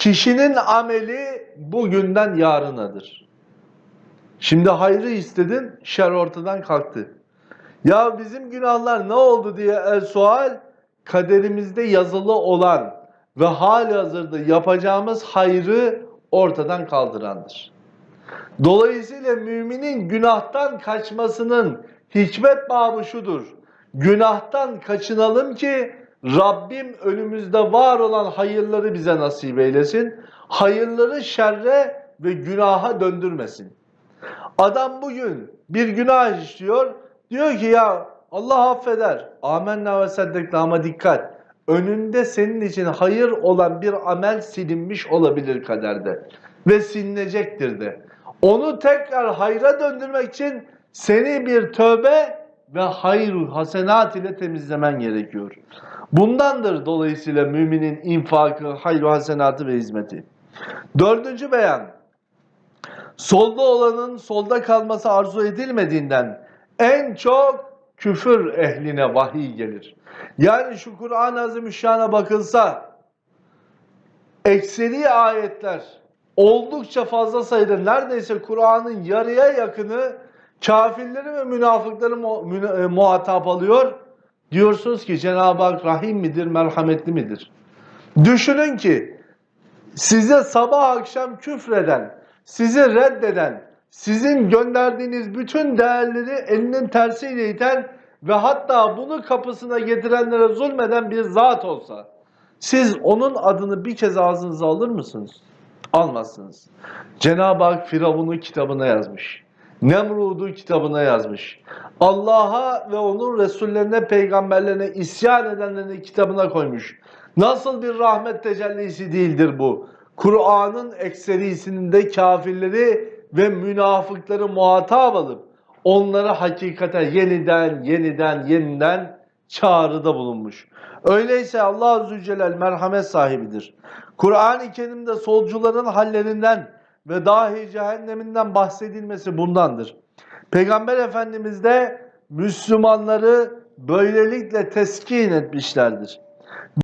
Kişinin ameli bugünden yarınadır. Şimdi hayrı istedin, şer ortadan kalktı. Ya bizim günahlar ne oldu diye el sual kaderimizde yazılı olan ve hali hazırda yapacağımız hayrı ortadan kaldırandır. Dolayısıyla müminin günahtan kaçmasının hikmet babı şudur. Günahtan kaçınalım ki Rabbim önümüzde var olan hayırları bize nasip eylesin. Hayırları şerre ve günaha döndürmesin. Adam bugün bir günah işliyor. Diyor ki ya Allah affeder. Amenna ve seddekna ama dikkat. Önünde senin için hayır olan bir amel silinmiş olabilir kaderde. Ve silinecektir de. Onu tekrar hayra döndürmek için seni bir tövbe ve hayır hasenat ile temizlemen gerekiyor. Bundandır dolayısıyla müminin infakı, hayır hasenatı ve hizmeti. Dördüncü beyan. Solda olanın solda kalması arzu edilmediğinden en çok küfür ehline vahiy gelir. Yani şu Kur'an-ı Azimüşşan'a bakılsa ekseri ayetler oldukça fazla sayıda neredeyse Kur'an'ın yarıya yakını kafirleri ve münafıkları e, muhatap alıyor. Diyorsunuz ki Cenab-ı Hak rahim midir, merhametli midir? Düşünün ki size sabah akşam küfreden, sizi reddeden, sizin gönderdiğiniz bütün değerleri elinin tersiyle iten ve hatta bunu kapısına getirenlere zulmeden bir zat olsa, siz onun adını bir kez ağzınıza alır mısınız? Almazsınız. Cenab-ı Hak Firavun'u kitabına yazmış. Nemrud'u kitabına yazmış. Allah'a ve onun Resullerine, peygamberlerine isyan edenlerin kitabına koymuş. Nasıl bir rahmet tecellisi değildir bu? Kur'an'ın ekserisinin de kafirleri ve münafıkları muhatap alıp onlara hakikate yeniden, yeniden, yeniden çağrıda bulunmuş. Öyleyse Allah Azze Celal merhamet sahibidir. Kur'an-ı Kerim'de solcuların hallerinden ve dahi cehenneminden bahsedilmesi bundandır. Peygamber Efendimiz de Müslümanları böylelikle teskin etmişlerdir.